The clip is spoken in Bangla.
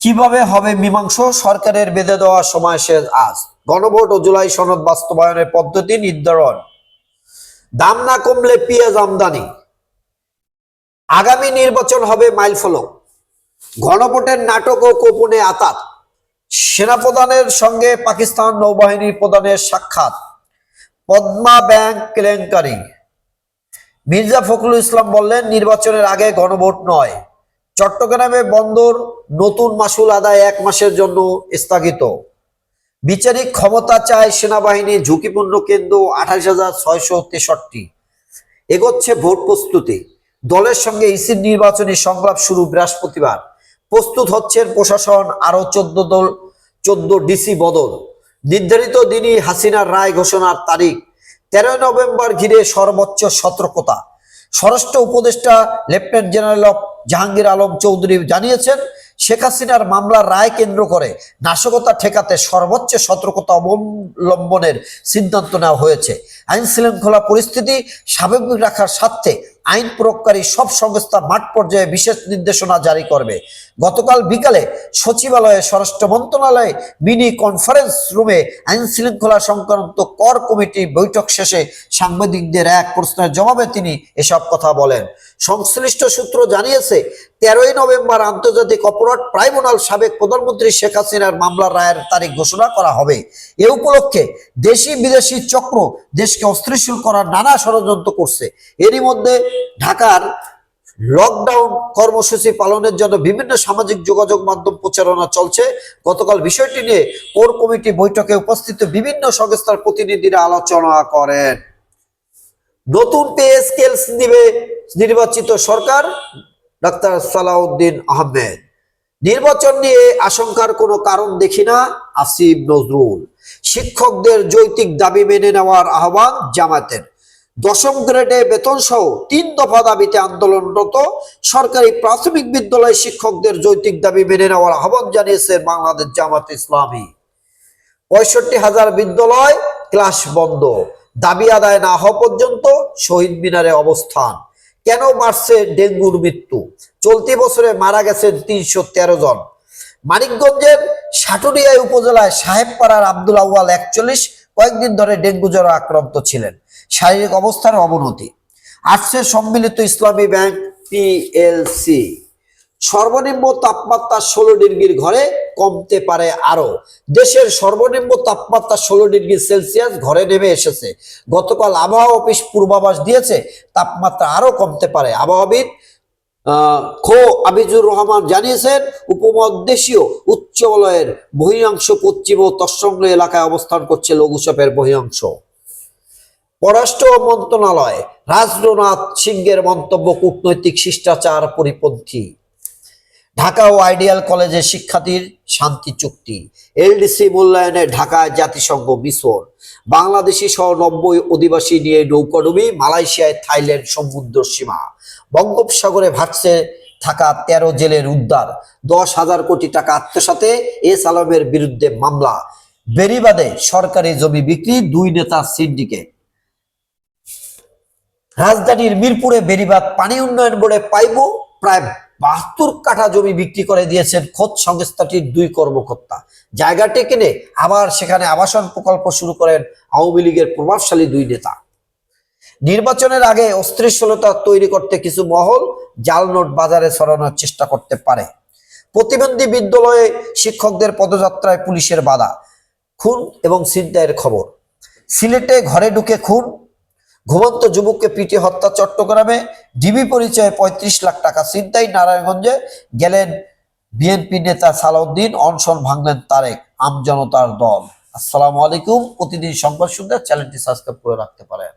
কীভাবে হবে মীমাংস? সরকারের বেঁধে দেওয়া সময় শেষ আজ। গণভোট ও জুলাই সনদ বাস্তবায়নের পদ্ধতি নির্ধারণ। দাম না কমলে পেঁয়াজ আমদানি। আগামী নির্বাচন হবে মাইলফলক গণভোটের নাটক ও গোপনে আতাত। সেনাপ্রধানের সঙ্গে পাকিস্তান নৌবাহিনীর প্রধানের সাক্ষাৎ। পদ্মা ব্যাংক কেলেঙ্কারি। মির্জা ফখরুল ইসলাম বললেন, নির্বাচনের আগে গণভোট নয়। চট্টগ্রামে বন্দর নতুন মাসুল আদায় এক মাসের জন্য স্থগিত। বিচারিক ক্ষমতা চায় সেনাবাহিনী ঝুঁকিপূর্ণ কেন্দ্র আঠাশ হাজার ছয়শো তেষট্টি। এগোচ্ছে ভোট প্রস্তুতি। দলের সঙ্গে ইসির নির্বাচনী সংলাপ শুরু বৃহস্পতিবার। প্রস্তুত হচ্ছেন প্রশাসন আরও চোদ্দ দল, চোদ্দ ডিসি বদল। নির্ধারিত দিনই হাসিনার রায় ঘোষণার তারিখ। তেরোই নভেম্বর ঘিরে সর্বোচ্চ সতর্কতা। স্বরাষ্ট্র উপদেষ্টা লেফটেন্যান্ট জেনারেল অফ জাহাঙ্গীর আলম চৌধুরী জানিয়েছেন, শেখ হাসিনার মামলার রায় কেন্দ্র করে নাশকতা ঠেকাতে সর্বোচ্চ সতর্কতা অবলম্বনের সিদ্ধান্ত নেওয়া হয়েছে। আইন শৃঙ্খলা পরিস্থিতি স্বাভাবিক রাখার স্বার্থে আইন প্রয়োগকারী সব সংস্থা মাঠ পর্যায়ে বিশেষ নির্দেশনা জারি করবে। গতকাল বিকালে সচিবালয়ে স্বরাষ্ট্র মন্ত্রণালয়ে মিনি কনফারেন্স রুমে আইন শৃঙ্খলা সংক্রান্ত কর কমিটি বৈঠক শেষে সাংবাদিকদের এক প্রশ্নের জবাবে তিনি এসব কথা বলেন। সংশ্লিষ্ট সূত্র জানিয়েছে, তেরোই নভেম্বর আন্তর্জাতিক অপরাধ ট্রাইব্যুনাল সাবেক প্রধানমন্ত্রী শেখ হাসিনার মামলার রায়ের তারিখ ঘোষণা করা হবে। এ উপলক্ষে দেশি বিদেশি চক্র দেশকে অস্থিরশীল করার নানা ষড়যন্ত্র করছে। এরই মধ্যে ঢাকার লকডাউন কর্মসূচি পালনের জন্য বিভিন্ন সামাজিক যোগাযোগ মাধ্যম প্রচারণা চলছে। গতকাল বিষয়টি নিয়ে কোর কমিটি বৈঠকে উপস্থিত বিভিন্ন সংস্থার প্রতিনিধিরা আলোচনা করেন। নতুন পে স্কেলস নিবে নির্বাচিত সরকার, ডাক্তার সালাউদ্দিন আহমেদ। নির্বাচন নিয়ে আশঙ্কার কোনো কারণ দেখি না, আসিফ নজরুল। শিক্ষকদের যৌতিক দাবি মেনে নেওয়ার আহ্বান জামাতের দশম গ্রেডে বেতন সহ তিন দফা দাবিতে আন্দোলনরত সরকারি প্রাথমিক বিদ্যালয় শিক্ষকদের যৌতিক দাবি মেনে নেওয়ার আহ্বান জানিয়েছে বাংলাদেশ জামাত ইসলামী। পঁয়ষট্টি হাজার বিদ্যালয় ক্লাস বন্ধ। দাবি আদায় না হওয়া পর্যন্ত শহীদ মিনারে অবস্থান। কেন বাড়ছে ডেঙ্গুর মৃত্যু? চলতি বছরে মারা গেছেন তিনশো তেরো জন। মানিকগঞ্জের সাটুরিয়ায় উপজেলায় সাহেবপাড়ার আব্দুল আউয়াল একচল্লিশ কয়েকদিন ধরে ডেঙ্গু জ্বরে আক্রান্ত ছিলেন। শারীরিক অবস্থার অবনতি। আর্টসের সম্মিলিত ইসলামী ব্যাংক পিএলসি। সর্বনিম্ন তাপমাত্রা ষোলো ডিগ্রির ঘরে কমতে পারে আরও দেশের সর্বনিম্ন তাপমাত্রা ষোলো ডিগ্রি সেলসিয়াস ঘরে নেমে এসেছে। গতকাল আবহাওয়া অফিস পূর্বাভাস দিয়েছে, তাপমাত্রা আরও কমতে পারে। আবহাওয়াবিদ খো আবিজুর রহমান জানিয়েছেন, উপমহাদেশীয় উচ্চ বলয়ের বহিরাংশ পশ্চিম ও তৎসঙ্গ এলাকায় অবস্থান করছে লঘুচাপের বহিরাংশ। পররাষ্ট্র মন্ত্রণালয় রাজনাথ সিংহের মন্তব্য, কূটনৈতিক শিষ্টাচার পরিপন্থী। ঢাকা ও আইডিয়াল কলেজের শিক্ষার্থীর শান্তি চুক্তি। এলডিসি মূল্যায়নে ঢাকায় জাতিসংঘ মিশন। বাংলাদেশি সহ নব্বই অধিবাসী নিয়ে নৌকাডুবি মালয়েশিয়ায় থাইল্যান্ড সমুদ্র সীমা। বঙ্গোপসাগরে ভাসছে থাকা তেরো জেলের উদ্ধার। দশ হাজার কোটি টাকা আত্মসাতে এস আলমের বিরুদ্ধে মামলা। বেরিবাদে সরকারি জমি বিক্রি, দুই নেতার সিন্ডিকেট। রাজধানীর মিরপুরে বেরিবাদ পানি উন্নয়ন বোর্ডে পাইব প্রায় বাহাত্তর কাঠা জমি বিক্রি করে দিয়েছেন খোদ সংস্থাটির দুই কর্মকর্তা। জায়গাটি কিনে আবার সেখানে আবাসন প্রকল্প শুরু করেন আওয়ামী লীগের প্রভাবশালী দুই নেতা। নির্বাচনের আগে অস্থিরশীলতা তৈরি করতে কিছু মহল জাল নোট বাজারে ছড়ানোর চেষ্টা করতে পারে। প্রতিবন্ধী বিদ্যালয়ে শিক্ষকদের পদযাত্রায় পুলিশের বাধা। খুন এবং ছিনতাইয়ের খবর। সিলেটে ঘরে ঢুকে খুন ঘুমন্ত যুবককে পিটিয়ে হত্যা চট্টগ্রামে ডিবি পরিচয়ে পঁয়ত্রিশ লাখ টাকা সিদ্ধাই নারায়ণগঞ্জে গেলেন বিএনপি নেতা সালাউদ্দিন, অনশন ভাঙলেন তারেক, আমজনতার দল। আসসালামু আলাইকুম, প্রতিদিন সংবাদ শুনতে চ্যানেলটি সাবস্ক্রাইব করে রাখতে পারেন।